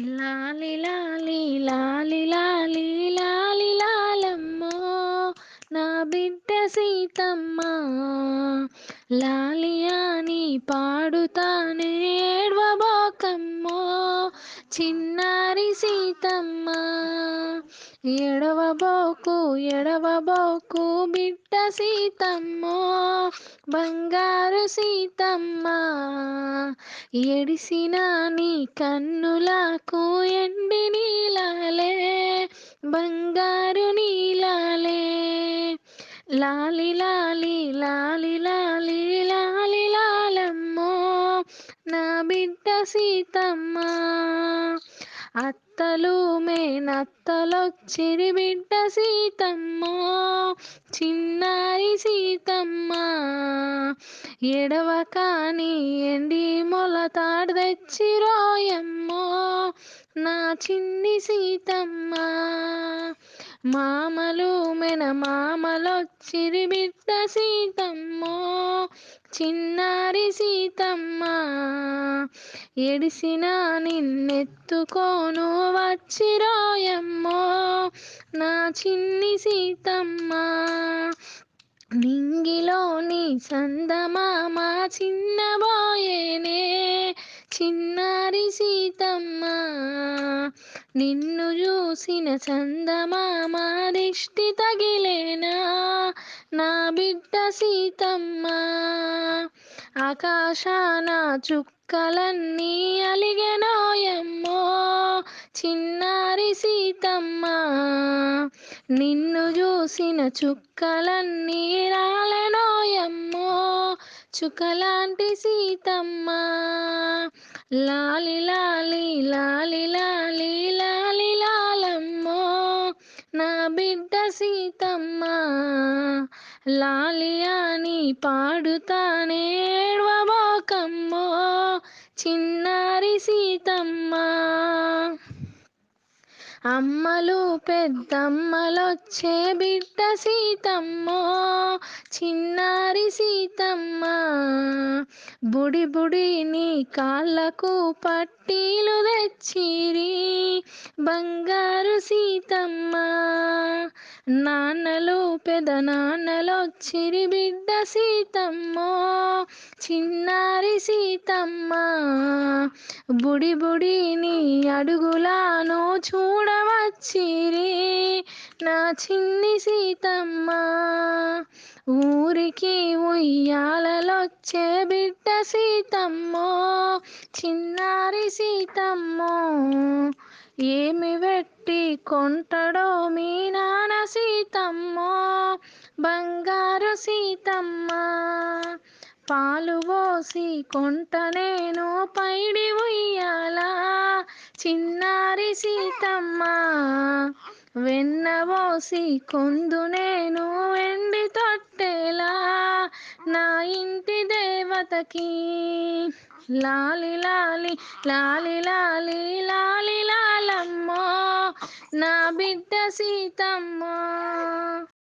లాలి లాలి లాలి లాలి లాలి లాలమ్మో నా బిడ్డ సీతమ్మ. లాలి అని పాడుతానే చిన్నారి సీతమ్మ. ఎడవబోకు ఎడవబోకు బిడ్డ సీతమ్మో బంగారు సీతమ్మ ఎడిసిన నీ కన్నులకు ఎండి నీలాలే బంగారు నీలాలే. లాలి లాలి లాలి లాలి లాలి లాలమ్మో నా బిడ్డ సీతమ్మ అత్తలు మేనత్తలొచ్చిరి బిడ్డ సీతమ్మో చిన్నారి సీతమ్మ. ఎడవ కాని ఎండి మొలతాడు తెచ్చి రోయమ్మో నా చిన్ని సీతమ్మ. మామలు మెన మామలొచ్చిరి బిడ్డ సీతమ్మో చిన్నారి సీతమ్మ ఎడిసిన నిన్నెత్తుకోను వచ్చిరోయమ్మో నా చిన్ని సీతమ్మ నింగిలోని చందమామ చిన్నబోయేనే చిన్నారి సీతమ్మ నిన్ను చూసిన చందమామ దిష్టి తగిలేనా? నా బిడ్డ సీతమ్మ ఆకాశాన చుక్కలన్నీ అలిగెనోయమ్మో చిన్నారి సీతమ్మ నిన్ను చూసిన చుక్కలన్నీ రాలెనోయమ్మో చుక్కలాంటి సీతమ్మ. లాలి లాలి లాలి లాలి లాలి లాలమ్మో నా బిడ్డ సీతమ్మ. లాలియాని అని పాడుతానే చిన్నారి సీతమ్మ. అమ్మలు పెద్దమ్మలొచ్చే బిడ్డ సీతమ్మో చిన్నారి సీతమ్మ. బుడి బుడి నీ కాళ్ళకు పట్టీలు తెచ్చిరి బంగారు సీతమ్మ. నాన్నలు పెదనాన్నలొచ్చిరి బిడ్డ సీతమ్మో చిన్నారి సీతమ్మ. బుడి బుడి నీ అడుగులాను చూడవచ్చిరి నా చిన్ని సీతమ్మ. ఊరికి ఉయ్యాలలొచ్చే బిడ్డ సీతమ్మో చిన్నారి సీతమ్మో. ఏమి వెట్టి కొంటడో మీ నాన్న సీతమ్మో బంగారు సీతమ్మ. పాలు పోసి కొంట నేను పైడి ఉయ్యాల చిన్నారి సీతమ్మ. వెన్న పోసి కొందు నేను వెండి తొట్టేలా నా ఇంటి దేవతకి. లాలి లాలి లాలి లాలి లాలి లాలమ్మో. నా బిడ్డ సీతమ్మ.